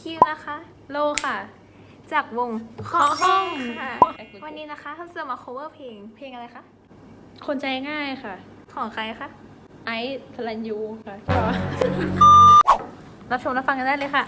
คิวนะคะ โลค่ะ จากวงขอห้องค่ะ วันนี้นะคะเราจะมา cover เพลง เพลงอะไรคะ คนใจง่ายค่ะ ของใครคะ ไอซ์พลันยูค่ะรับชมและฟังกันได้เลยค่ะ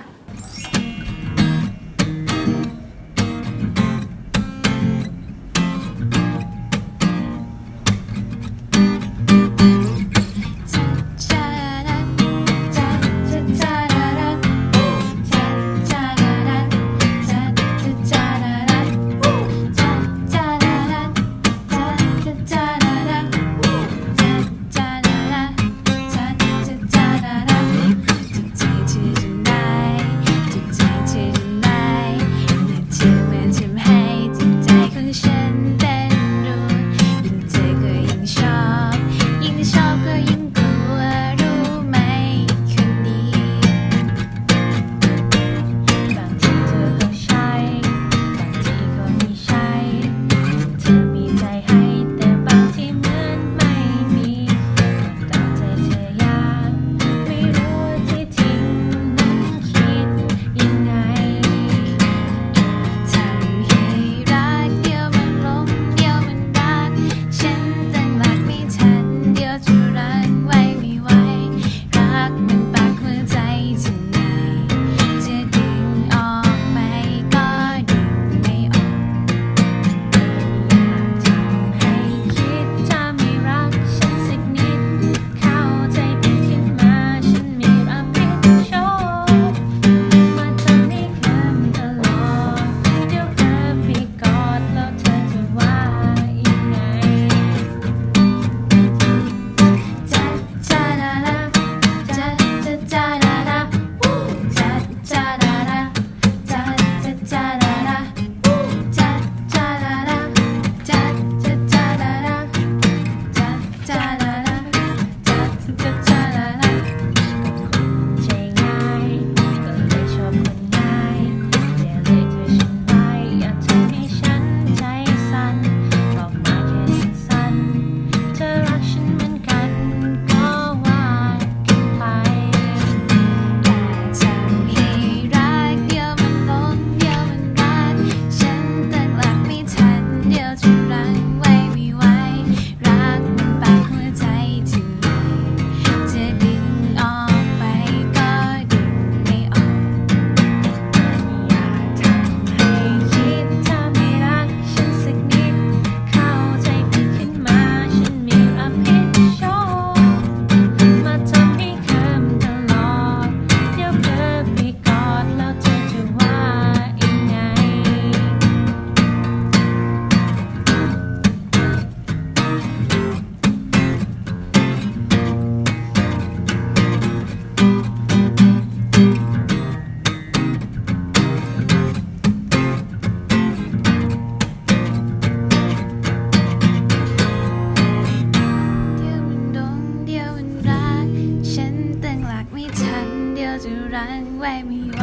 รั้งไว้ไม่ไหว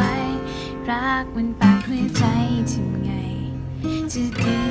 รักมันปากหัวใจทำไงจะดึ